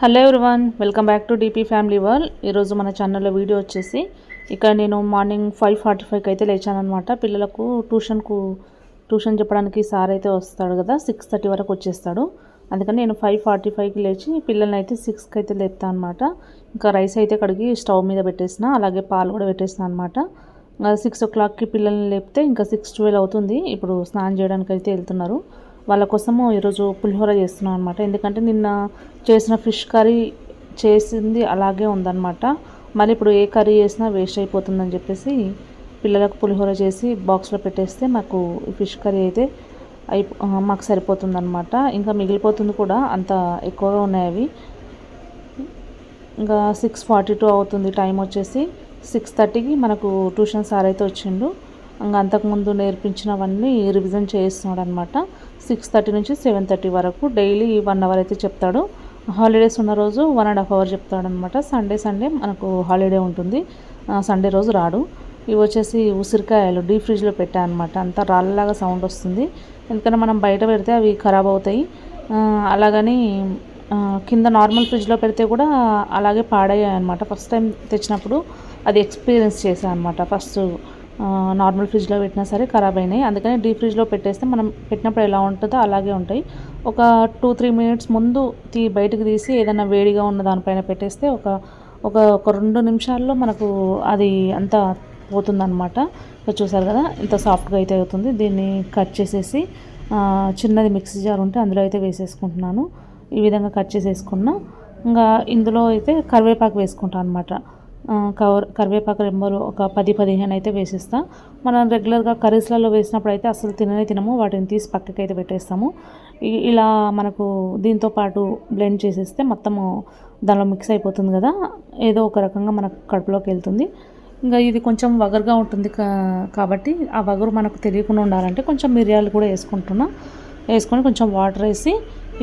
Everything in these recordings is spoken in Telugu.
Hello everyone welcome back to DP family world ఈరోజు మన ఛానల్లో వీడియో వచ్చేసి ఇక్కడ నేను మార్నింగ్ ఫైవ్ ఫార్టీ ఫైవ్కి అయితే లేచానమాట పిల్లలకు ట్యూషన్కు ట్యూషన్ చెప్పడానికి సార్ అయితే వస్తాడు కదా సిక్స్ థర్టీ వరకు వచ్చేస్తాడు. అందుకని నేను ఫైవ్ ఫార్టీ ఫైవ్కి లేచి పిల్లల్ని అయితే సిక్స్కి అయితే లేపుతాను అనమాట ఇంకా రైస్ అయితే కడిగి స్టవ్ మీద పెట్టేసిన అలాగే పాలు కూడా పెట్టేసిన అనమాట సిక్స్ ఓ క్లాక్కి పిల్లల్ని లేపితే ఇంకా సిక్స్ ట్వెల్వ్ అవుతుంది. ఇప్పుడు స్నానం చేయడానికి అయితే వెళ్తున్నారు. వాళ్ళ కోసము ఈరోజు పులిహోర చేస్తున్నాం అనమాట ఎందుకంటే నిన్న చేసిన ఫిష్ కర్రీ చేసింది అలాగే ఉందన్నమాట. మళ్ళీ ఇప్పుడు ఏ కర్రీ చేసినా వేస్ట్ అయిపోతుందని చెప్పేసి పిల్లలకు పులిహోర చేసి బాక్స్లో పెట్టేస్తే మాకు ఫిష్ కర్రీ అయితే అయి మాకు సరిపోతుందన్నమాట. ఇంకా మిగిలిపోతుంది కూడా అంత ఎక్కువగా ఉన్నాయి అవి. ఇంకా సిక్స్ ఫార్టీ టూ అవుతుంది టైం వచ్చేసి సిక్స్ థర్టీకి మనకు ట్యూషన్ సార్ అయితే వచ్చిండు. ఇంకా అంతకుముందు నేర్పించినవన్నీ రివిజన్ చేయిస్తున్నాడు అనమాట సిక్స్ థర్టీ నుంచి సెవెన్ థర్టీ వరకు డైలీ వన్ అవర్ అయితే చెప్తాడు. హాలిడేస్ ఉన్న రోజు వన్ అండ్ హాఫ్ అవర్ చెప్తాడు అనమాట సండే సండే మనకు హాలిడే ఉంటుంది. సండే రోజు రాడు. ఇవి వచ్చేసి ఉసిరికాయలు డీప్ ఫ్రిడ్జ్లో పెట్టా అనమాట అంతా రాళ్ళలాగా సౌండ్ వస్తుంది. ఎందుకంటే మనం బయట పెడితే అవి ఖరాబ్ అవుతాయి. అలాగని కింద నార్మల్ ఫ్రిడ్జ్లో పెడితే కూడా అలాగే పాడయ్యాయి అనమాట ఫస్ట్ టైం తెచ్చినప్పుడు అది ఎక్స్పీరియన్స్ చేశాను అనమాట ఫస్ట్ నార్మల్ ఫ్రిడ్జ్లో పెట్టినా సరే ఖరాబ్ అయినాయి. అందుకని డీప్ ఫ్రిడ్జ్లో పెట్టేస్తే మనం పెట్టినప్పుడు ఎలా ఉంటుందో అలాగే ఉంటాయి. ఒక టూ త్రీ మినిట్స్ ముందు తీ బయటకు తీసి ఏదైనా వేడిగా ఉన్న దానిపైన పెట్టేస్తే ఒక ఒక ఒక రెండు నిమిషాల్లో మనకు అది అంతా పోతుందనమాట చూసారు కదా ఇంత సాఫ్ట్గా అయితే అవుతుంది. దీన్ని కట్ చేసేసి చిన్నది మిక్సీ జార్ ఉంటే అందులో అయితే వేసేసుకుంటున్నాను. ఈ విధంగా కట్ చేసేసుకున్నా. ఇంకా ఇందులో అయితే కరివేపాకు వేసుకుంటాను అనమాట కవర్ కరివేపాకు రెమ్మలు ఒక పది పదిహేను అయితే వేసిస్తా. మనం రెగ్యులర్గా కర్రీస్లలో వేసినప్పుడు అయితే అసలు తిననే తినము వాటిని తీసి పక్కకి అయితే పెట్టేస్తాము ఇలా మనకు దీంతో పాటు బ్లెండ్ చేసేస్తే మొత్తము దానిలో మిక్స్ అయిపోతుంది కదా ఏదో ఒక రకంగా మనకు కడుపులోకి వెళ్తుంది. ఇంకా ఇది కొంచెం వగరుగా ఉంటుంది కాబట్టి ఆ వగరు మనకు తెలియకుండా ఉండాలంటే కొంచెం మిరియాలు కూడా వేసుకుంటున్నా. వేసుకొని కొంచెం వాటర్ వేసి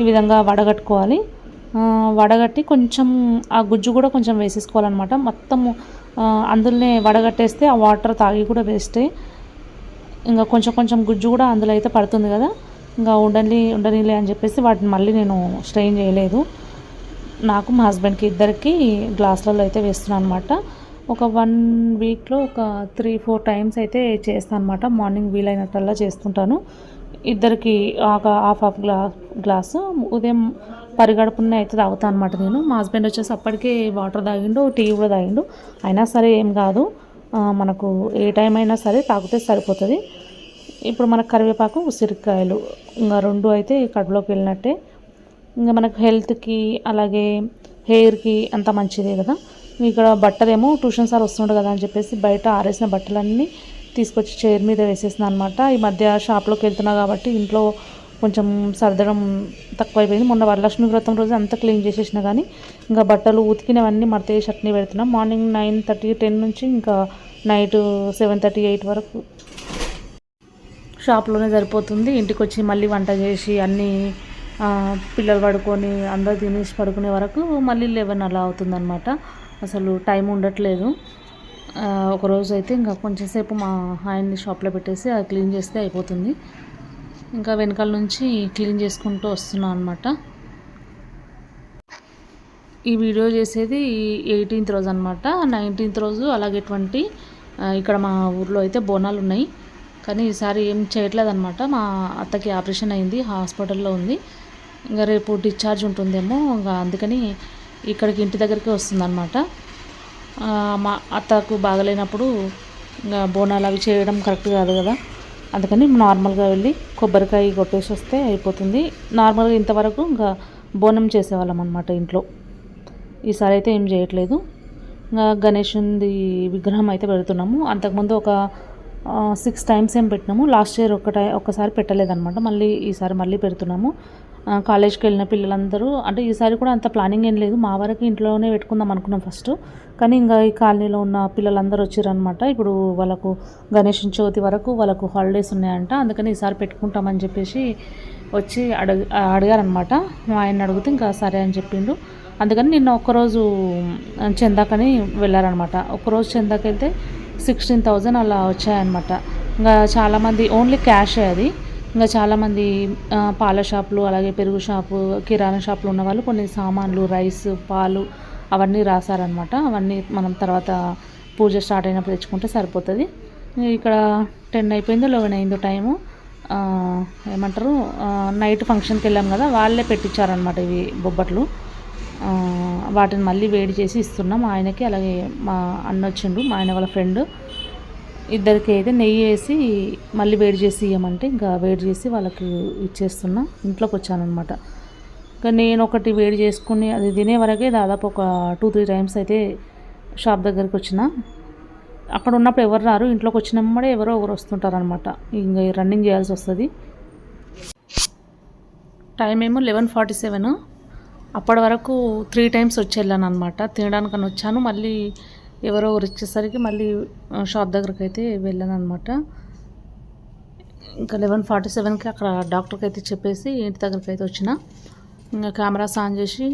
ఈ విధంగా వడగట్టుకోవాలి. వడగట్టి కొంచెం ఆ గుజ్జు కూడా కొంచెం వేసేసుకోవాలన్నమాట. మొత్తము అందులోనే వడగట్టేస్తే ఆ వాటర్ తాగి కూడా వేస్తే ఇంకా కొంచెం కొంచెం గుజ్జు కూడా అందులో అయితే పడుతుంది కదా. ఇంకా ఉండని ఉండనిలే అని చెప్పేసి వాటిని మళ్ళీ నేను స్ట్రెయిన్ చేయలేదు. నాకు మా హస్బెండ్కి ఇద్దరికి గ్లాసులలో అయితే వేస్తున్నాను అనమాట ఒక వన్ వీక్లో ఒక త్రీ ఫోర్ టైమ్స్ అయితే చేస్తాను అనమాట మార్నింగ్ వీలైనట్టల్లా చేస్తుంటాను. ఇద్దరికి ఒక హాఫ్ హాఫ్ గ్లా గ్లాసు. ఉదయం పరిగడుపునే అయితే తాగుతా అనమాట నేను. మా హస్బెండ్ వచ్చేసి అప్పటికే వాటర్ తాగిండు టీ కూడా తాగిండు. అయినా సరే ఏం కాదు. మనకు ఏ టైం అయినా సరే తాగితే సరిపోతుంది. ఇప్పుడు మనకు కరివేపాకు ఉసిరికాయలు ఇంకా రెండు అయితే కడుపులోకి వెళ్ళినట్టే. ఇంకా మనకు హెల్త్కి అలాగే హెయిర్కి అంత మంచిదే కదా. ఇక్కడ బట్టలేమో ట్యూషన్ సార్ వస్తుండే కదా అని చెప్పేసి బయట ఆరేసిన బట్టలన్నీ తీసుకొచ్చి చైర్ మీద వేసేసిన అనమాట ఈ మధ్య షాప్లోకి వెళ్తున్నా కాబట్టి ఇంట్లో కొంచెం సర్దడం తక్కువైపోయింది. మొన్న వరలక్ష్మి వ్రతం రోజు అంతా క్లీన్ చేసేసిన కానీ ఇంకా బట్టలు ఉతికినవన్నీ మడత చట్నీ పెడుతున్నాం. మార్నింగ్ నైన్ థర్టీ టెన్ నుంచి ఇంకా నైట్ సెవెన్ థర్టీ ఎయిట్ వరకు షాప్లోనే సరిపోతుంది. ఇంటికి వచ్చి మళ్ళీ వంట చేసి అన్నీ పిల్లలు పడుకొని అందరు తినేసి పడుకునే వరకు మళ్ళీ లెవెన్ అలా అవుతుందన్నమాట. అసలు టైం ఉండట్లేదు. ఒకరోజు అయితే ఇంకా కొంచెం సేపు మా ఆయన్ని షాప్లో పెట్టేసి అది క్లీన్ చేస్తే అయిపోతుంది. ఇంకా వెనకాల నుంచి క్లీన్ చేసుకుంటూ వస్తున్నాం అనమాట ఈ వీడియో చేసేది ఎయిటీన్త్ రోజు అనమాట నైన్టీన్త్ రోజు అలాగే ట్వంటీ ఇక్కడ మా ఊర్లో అయితే బోనాలు ఉన్నాయి. కానీ ఈసారి ఏం చేయట్లేదు అనమాట మా అత్తకి ఆపరేషన్ అయింది హాస్పిటల్లో ఉంది. ఇంకా రేపు డిశ్చార్జ్ ఉంటుందేమో ఇంకా అందుకని ఇక్కడికి ఇంటి దగ్గరికి వస్తుందన్నమాట మా అత్తకు బాగలేనప్పుడు ఇంకా బోనాలు అవి చేయడం కరెక్ట్ కాదు కదా. అందుకని నార్మల్గా వెళ్ళి కొబ్బరికాయ కొట్టేసి వస్తే అయిపోతుంది. నార్మల్గా ఇంతవరకు ఇంకా బోనం చేసేవాళ్ళం అనమాట ఇంట్లో. ఈసారి అయితే ఏం చేయట్లేదు. ఇంకా గణేషుంది విగ్రహం అయితే పెడుతున్నాము. అంతకుముందు ఒక సిక్స్ టైమ్స్ ఏం పెట్టినాము. లాస్ట్ ఇయర్ ఒక టై ఒక్కసారి పెట్టలేదన్నమాట. మళ్ళీ ఈసారి మళ్ళీ పెడుతున్నాము. కాలేజ్కి వెళ్ళిన పిల్లలందరూ అంటే ఈసారి కూడా అంత ప్లానింగ్ ఏం లేదు. మా వరకు ఇంట్లోనే పెట్టుకుందాం అనుకున్నాం ఫస్ట్. కానీ ఇంకా ఈ కాలనీలో ఉన్న పిల్లలందరూ వచ్చారనమాట ఇప్పుడు వాళ్ళకు గణేష్ చవితి వరకు వాళ్ళకు హాలిడేస్ ఉన్నాయంట. అందుకని ఈసారి పెట్టుకుంటామని చెప్పేసి వచ్చి అడగ అడిగారనమాట మా ఆయన అడిగితే ఇంకా సరే అని చెప్పిండు అందుకని నిన్న ఒక్కరోజు చందాకని వెళ్ళారనమాట ఒక్కరోజు చందాకి వెళ్తే సిక్స్టీన్ థౌజండ్ అలా వచ్చాయన్నమాట. ఇంకా చాలామంది ఓన్లీ క్యాషే అది. ఇంకా చాలామంది పాల షాపులు అలాగే పెరుగు షాపు కిరాణా షాపులు ఉన్న వాళ్ళు కొన్ని సామాన్లు రైస్ పాలు అవన్నీ రాశారనమాట అవన్నీ మనం తర్వాత పూజ స్టార్ట్ అయినప్పుడు తెచ్చుకుంటే సరిపోతుంది. ఇక్కడ టెన్ అయిపోయిందో లెవెన్ అయిందో టైము. ఏమంటారు? నైట్ ఫంక్షన్కి వెళ్ళాం కదా వాళ్ళే పెట్టించారనమాట ఇవి బొబ్బట్లు. వాటిని మళ్ళీ వేడి చేసి ఇస్తున్నాం. ఆయనకి అలాగే మా అన్న వచ్చిండు మా ఆయన వాళ్ళ ఫ్రెండ్. ఇద్దరికి అయితే నెయ్యి వేసి మళ్ళీ వేడి చేసి ఇవ్వమంటే ఇంకా వేడి చేసి వాళ్ళకి ఇచ్చేస్తున్నా. ఇంట్లోకి వచ్చానమాట ఇంకా నేను ఒకటి వేడి చేసుకుని అది తినే వరకే దాదాపు ఒక టూ త్రీ టైమ్స్ అయితే షాప్ దగ్గరికి వచ్చిన. అక్కడ ఉన్నప్పుడు ఎవరు రారు ఇంట్లోకి వచ్చినప్పుడే ఎవరో ఒకరు వస్తుంటారనమాట ఇంకా రన్నింగ్ చేయాల్సి వస్తుంది. టైం ఏమో లెవెన్ ఫార్టీ సెవెన్. అప్పటి వరకు త్రీ టైమ్స్ వచ్చి వెళ్ళాను అనమాట తినడానికని వచ్చాను. మళ్ళీ ఎవరో వచ్చేసరికి మళ్ళీ షాప్ దగ్గరకు అయితే వెళ్ళాను అనమాట ఇంకా లెవెన్ ఫార్టీ సెవెన్కి అక్కడ డాక్టర్కి అయితే చెప్పేసి ఇంటి దగ్గరికి అయితే వచ్చిన. ఇంకా కెమెరాస్ ఆన్ చేసి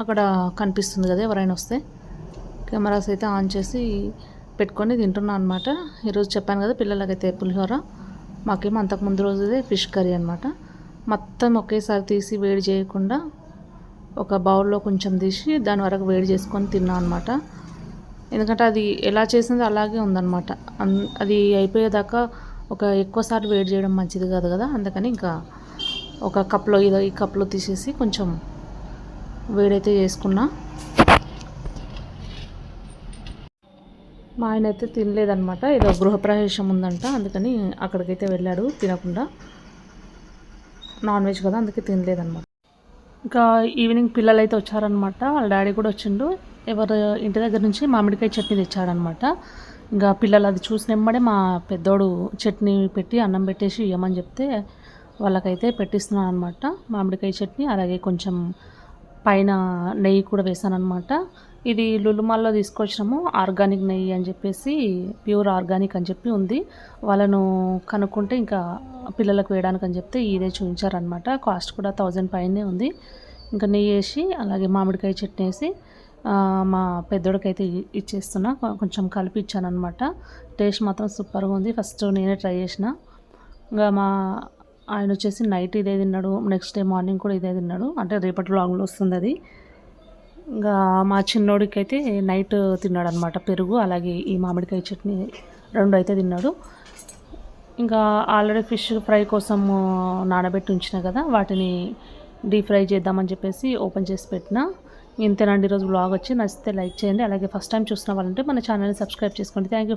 అక్కడ కనిపిస్తుంది కదా ఎవరైనా వస్తే. కెమెరాస్ అయితే ఆన్ చేసి పెట్టుకొని తింటున్నాను అనమాట ఈరోజు చెప్పాను కదా పిల్లలకైతే పులిహోర. మాకేమో అంతకు ముందు రోజుదే ఫిష్ కర్రీ అనమాట మొత్తం ఒకేసారి తీసి వేడి చేయకుండా ఒక బౌల్లో కొంచెం తీసి దాని వరకు వేడి చేసుకొని తిన్నాను అనమాట ఎందుకంటే అది ఎలా చేసిందో అలాగే ఉందన్నమాట. అన్- అది అయిపోయేదాకా ఒక ఎక్కువసార్లు వేడి చేయడం మంచిది కాదు కదా అందుకని ఇంకా ఒక కప్లో ఇదో ఈ కప్లో తీసేసి కొంచెం వేడైతే చేసుకున్నా. మా ఆయన అయితే తినలేదనమాట ఏదో గృహప్రవేశం ఉందంట అందుకని అక్కడికైతే వెళ్ళాడు తినకుండా. నాన్ వెజ్ కదా అందుకే తినలేదన్నమాట. ఇంకా ఈవినింగ్ పిల్లలు అయితే వచ్చారనమాట వాళ్ళ డాడీ కూడా వచ్చిండు. ఎవరు ఇంటి దగ్గర నుంచి మామిడికాయ చట్నీ తెచ్చాడనమాట ఇంకా పిల్లలు అది చూసినమ్మడే మా పెద్దోడు చట్నీ పెట్టి అన్నం పెట్టేసి ఇవ్వమని చెప్తే వాళ్ళకైతే పెట్టిస్తున్నాను అనమాట మామిడికాయ చట్నీ. అలాగే కొంచెం పైన నెయ్యి కూడా వేసాను ఇది లులుమాల్లో తీసుకొచ్చినాము ఆర్గానిక్ నెయ్యి అని చెప్పేసి ప్యూర్ ఆర్గానిక్ అని చెప్పి ఉంది. వాళ్ళను కనుక్కుంటే ఇంకా పిల్లలకు వేయడానికి అని చెప్తే ఇదే చూపించారనమాట కాస్ట్ కూడా థౌజండ్ పైనే ఉంది. ఇంకా నెయ్యి వేసి అలాగే మామిడికాయ చట్నీ వేసి మా పెద్దోడికైతే ఇచ్చేస్తున్నా. కొంచెం కలిపి ఇచ్చాను అనమాట టేస్ట్ మాత్రం సూపర్గా ఉంది. ఫస్ట్ నేనే ట్రై చేసిన. ఇంకా మా ఆయన వచ్చేసి నైట్ ఇదే తిన్నాడు. నెక్స్ట్ డే మార్నింగ్ కూడా ఇదే తిన్నాడు. అంటే రేపటి వ్లాగ్లో వస్తుంది అది. ఇంకా మా చిన్నోడికి అయితే నైట్ తిన్నాడు అనమాట పెరుగు. అలాగే ఈ మామిడికాయ చట్నీ రెండు అయితే తిన్నాడు. ఇంకా ఆల్రెడీ ఫిష్ ఫ్రై కోసం నానబెట్టి ఉంచిన కదా వాటిని డీప్ ఫ్రై చేద్దామని చెప్పేసి ఓపెన్ చేసి పెట్టిన. ఇంతేనండి. ఈరోజు బ్లాగ్ వచ్చి నచ్చితే లైక్ చేయండి. అలాగే ఫస్ట్ టైం చూసిన వాళ్ళంటే మన ఛానల్ని సబ్స్క్రైబ్ చేసుకోండి. Thank you